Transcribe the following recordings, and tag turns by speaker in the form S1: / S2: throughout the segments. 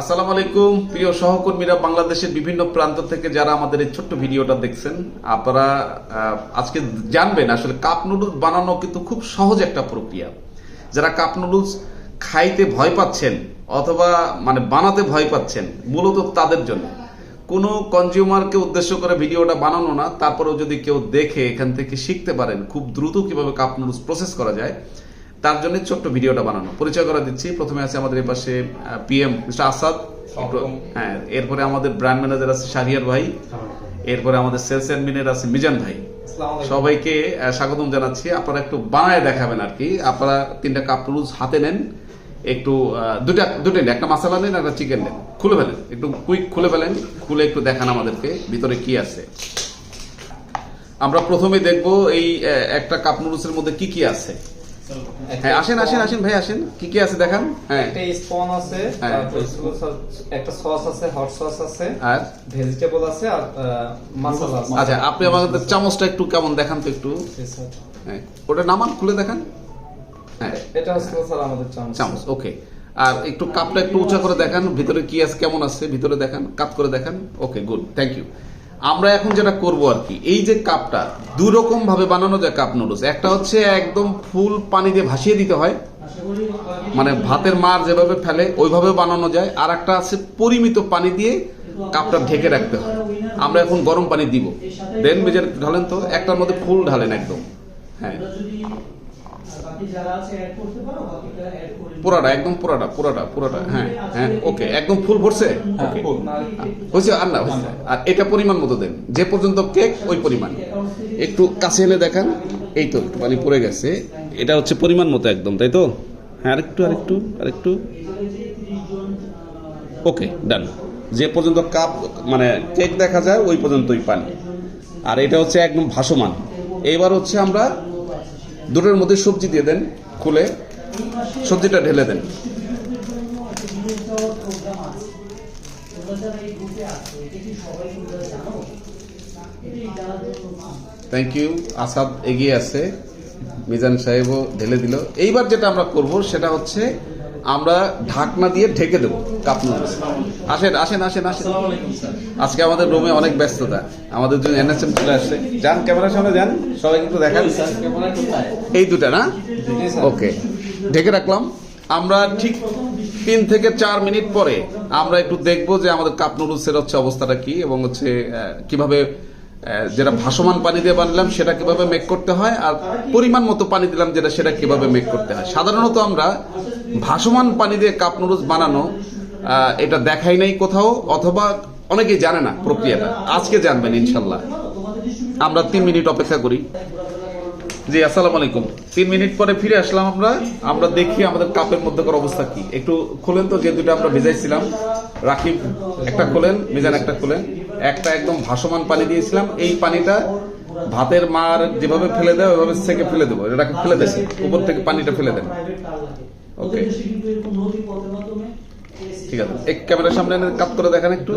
S1: আসসালামু আলাইকুম, প্রিয় সহকর্মীরা বাংলাদেশের বিভিন্ন প্রান্ত থেকে যারা আমাদের এই ছোট্ট ভিডিওটা দেখছেন, আপনারা আজকে জানবেন আসলে কাপ নুডলস বানানো কিন্তু খুব সহজ একটা প্রক্রিয়া। যারা কাপ নুডলস খাইতে ভয় পাচ্ছেন অথবা মানে বানাতে ভয় পাচ্ছেন, মূলত তাদের জন্য। কোনো কনজিউমারকে উদ্দেশ্য করে ভিডিওটা বানানো না, তারপরেও যদি কেউ দেখে এখান থেকে শিখতে পারেন খুব দ্রুত কীভাবে কাপ নুডলস প্রসেস করা যায় তার জন্য ছোট্ট ভিডিওটা বানানো। পরিচয় করে দিচ্ছি। প্রথমে আছে আমাদের এই পাশে পিএম মিস্টার আসাদ হ্যাঁ এরপরে আমাদের ব্র্যান্ড ম্যানেজার আছে শাহরিয়ার ভাই। এরপরে আমাদের সেলস অ্যাডমিনের আছে মিজান ভাই। সবাইকে স্বাগতম জানাচ্ছি। আপনারা একটু বানায় দেখাবেন আর কি। আপনারা তিনটা কাপ নুডলস হাতে নেন। একটু দুটা দুটো নেন। একটা মশলা নেন একটা চিকেন নেন। খুলে ফেলেন। একটু কুইক খুলে ফেলেন। খুলে একটু দেখান আমাদেরকে ভিতরে কি আছে। আমরা প্রথমে দেখব এই একটা কাপ নুডলসের মধ্যে কি কি আছে। হ্যাঁ আসেন আসেন আসেন ভাই আসেন। কি কি আছে দেখান? হ্যাঁ।
S2: একটা স্পন আছে
S1: হ্যাঁ।
S2: একটা সস আছে হট সস আছে
S1: আর?
S2: ভেজিটেবল আছে আর মশলা আছে।
S1: আচ্ছা আপনি আমাদের চামচটা একটু কেমন দেখান তো একটু। হ্যাঁ ওটা নামান খুলে দেখান। হ্যাঁ।
S2: এটা হচ্ছে স্যার আমাদের চামচ।
S1: চামচ ওকে। আর একটু কাপটা একটু উঁচা করে দেখান ভিতরে কি আছে কেমন আছে ভিতরে দেখান কাপ করে দেখান। Okay good thank you. আমরা এখন যেটা করব আর কি, এই যে কাপটা দুই রকম ভাবে বানানো যায় কাপ নুডলস একটা হচ্ছে একদম ফুল পানি দিয়ে ভাসিয়ে দিতে হয় মানে ভাতের মার যেভাবে ফেলে ওইভাবে বানানো যায়। আর একটা আছে পরিমিত পানি দিয়ে কাপটা ঢেকে রাখতে হয়। আমরা এখন গরম পানি দিব। দেন মেজের ঢালেন তো, একটার মধ্যে ফুল ঢালেন একদম। হ্যাঁ। পুরাটা একদম পুরাটা পুরাটা পুরাটা হ্যাঁ হ্যাঁ ওকে একদম ফুল ভরছে? ওকে হয়েছে আর না হয়েছে। আর এটা পরিমাণ মতো দেন। যে পর্যন্ত কেক ওই পরিমাণ। একটু কাছে এনে দেখান। এই তো একটু পানি পড়ে গেছে। এটা হচ্ছে পরিমাণ মতো একদম তাই তো? হ্যাঁ আরেকটু আরেকটু আরেকটু। ওকে ডান যে পর্যন্ত কাপ মানে কেক দেখা যায় ওই পর্যন্তই পানি। আর এটা হচ্ছে একদম ভাসমান। এবার হচ্ছে আমরা দুটোর মধ্যে সবজি দিয়ে দেন, খুলে। সবজিটা ঢেলে দেন। থ্যাংক ইউ আসাদ এগিয়ে আছে। মিজান সাহেবও ঢেলে দিল। এইবার যেটা আমরা করব, সেটা হচ্ছে আমরা ঢাকনা দিয়ে ঢেকে দেবো কাপ নুডলস। আসেন আসেন আসেন আসেন। আজকে আমাদের রুমে অনেক ব্যস্ততা। আমাদের জন্য এনএসএম চলে আসছে। যান, ক্যামেরার সামনে যান। সবাই কিন্তু দেখান। এই দুটা, না? ওকে। ঢেকে রাখলাম। আমরা ঠিক তিন থেকে চার মিনিট পরে আমরা একটু দেখব যে আমাদের কাপ নুডলসের হচ্ছে অবস্থাটা কি এবং হচ্ছে কীভাবে যেটা ভাসমান পানি দিয়ে বানালাম সেটা কীভাবে মেক করতে হয় আর পরিমাণ মতো পানি দিলাম যেটা সেটা কীভাবে মেক করতে হয়। সাধারণত আমরা ভাসমান পানি দিয়ে কাপ নুডলস বানানো এটা দেখাই নাই কোথাও, অথবা অনেকেই জানে না প্রক্রিয়াটা। আজকে জানবেন, ইনশাল্লাহ। আমরা তিন মিনিট অপেক্ষা করি। জি, আসসালামু আলাইকুম। তিন মিনিট পরে ফিরে আসলাম আমরা। আমরা দেখি আমাদের কাপের মধ্যকার অবস্থা কি। একটু খোলেন তো যে দুটো আমরা ভেজাইছিলাম। রাকিব, একটা খোলেন, মিজান একটা খোলেন। একটা একদম ভাসমান পানি দিয়েছিলাম। এই পানিটা ভাতের মার যেভাবে ফেলে দেয় ওইভাবে থেকে ফেলে দেবো। এটাকে ফেলে দেন উপর থেকে পানিটা ফেলে দেন ওকে। ঠিক আছে। এক ক্যামেরার সামনে এনে কাপ করে দেখান একটু।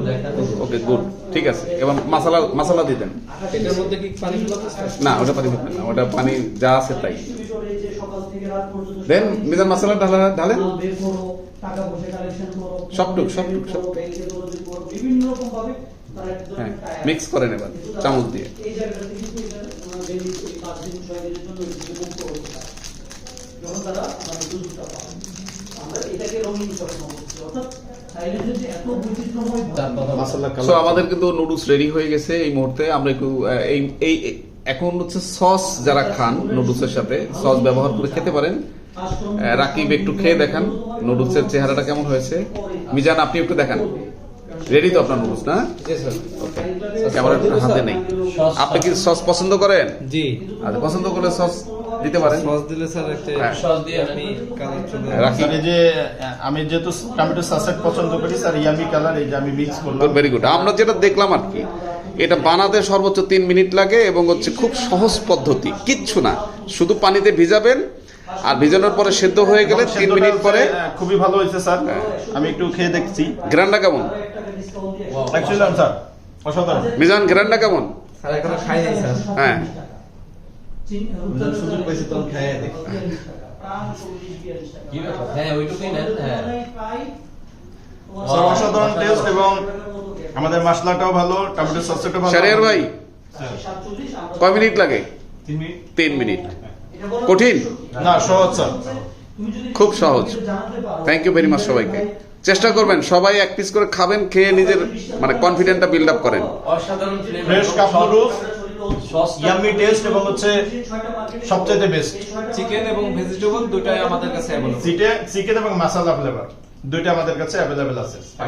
S1: Okay good. ঠিক আছে। এবার মশলা মশলা দিয়ে দেন।
S2: স্যার?
S1: না ওটা পানি দিবেন না। ওটা পানি যা আছে তাই। দেন মিজান মশলা ঢালা ঢালেন। সবটুক, সবটুক, সবটুক।
S3: বিভিন্ন রকম ভাবে
S1: হ্যাঁ মিক্স করেন এবার চামচ দিয়ে। আমাদের কিন্তু নুডলস রেডি হয়ে গেছে এই মুহূর্তে। আমরা একটু এই এই এখন হচ্ছে সস যারা খান নুডলসের সাথে সস ব্যবহার করে খেতে পারেন। রাকিব একটু খেয়ে দেখান নুডলসের চেহারাটা কেমন হয়েছে। মিজান, আপনি একটু দেখান। রেডি তো আপনার নুডলস না
S2: জি স্যার
S1: ক্যামেরা হাতে নেই। আপনি কি সস পছন্দ করেন?
S2: জি।
S1: আচ্ছা পছন্দ করলে সস দিতে পারেন।
S2: সস দিলে স্যার একটা
S1: হ্যাঁ।
S2: সস দিয়ে আপনি কালার চলে
S1: রাখি।
S4: যে আমি যেহেতু টমেটো সাসেট পছন্দ করি স্যার ইয়ামি কালার এই যে আমি মিক্স করলাম।
S1: ভেরি গুড আমরা যেটা দেখলাম আর কি এটা বানাতে সর্বোচ্চ তিন মিনিট লাগে এবং হচ্ছে খুব সহজ পদ্ধতি কিচ্ছু না। শুধু পানিতে ভিজাবেন আর ভিজানোর পরে সেদ্ধ হয়ে গেলে তিন মিনিট পরে
S4: খুবই ভালো হয়েছে স্যার। আমি একটু খেয়ে দেখছি।
S1: গ্রান্ডা কেমন?
S4: অ্যাকচুয়ালি স্যার অসাধারণ।
S1: মিজান গ্রান্ডা কেমন?
S2: স্যার এখনও খাই নাই স্যার।
S1: হ্যাঁ।
S2: সুযোগ খাই
S5: হ্যাঁ ওইটুকুই নেন হ্যাঁ।
S4: অসাধারণ টেস্ট এবং আমাদের মশলাটাও ভালো টমেটো সসটাও ভালো।
S1: শারিয়ার ভাই কয় মিনিট লাগে?
S2: তিন মিনিট।
S1: কঠিন?
S4: না সহজ স্যার।
S1: খুব সহজ। থ্যাংক ইউ ভেরি মাচ সবাইকে। চেষ্টা করবেন সবাই এক পিস করে খাবেন খেয়ে নিজের মানে কনফিডেন্টটা বিল্ড আপ করেন।
S2: অসাধারণ
S4: fresh cup noodles
S2: sauce
S4: yummy taste এবং হচ্ছে সবচেয়ে বেস্ট
S2: চিকেন এবং ভেজিটেবল দুটাই আমাদের কাছে অ্যাভেলেবল
S4: চিকেন এবং মশলা ফ্লেভার দুইটা আমাদের কাছে অ্যাভেলেবেল আছে।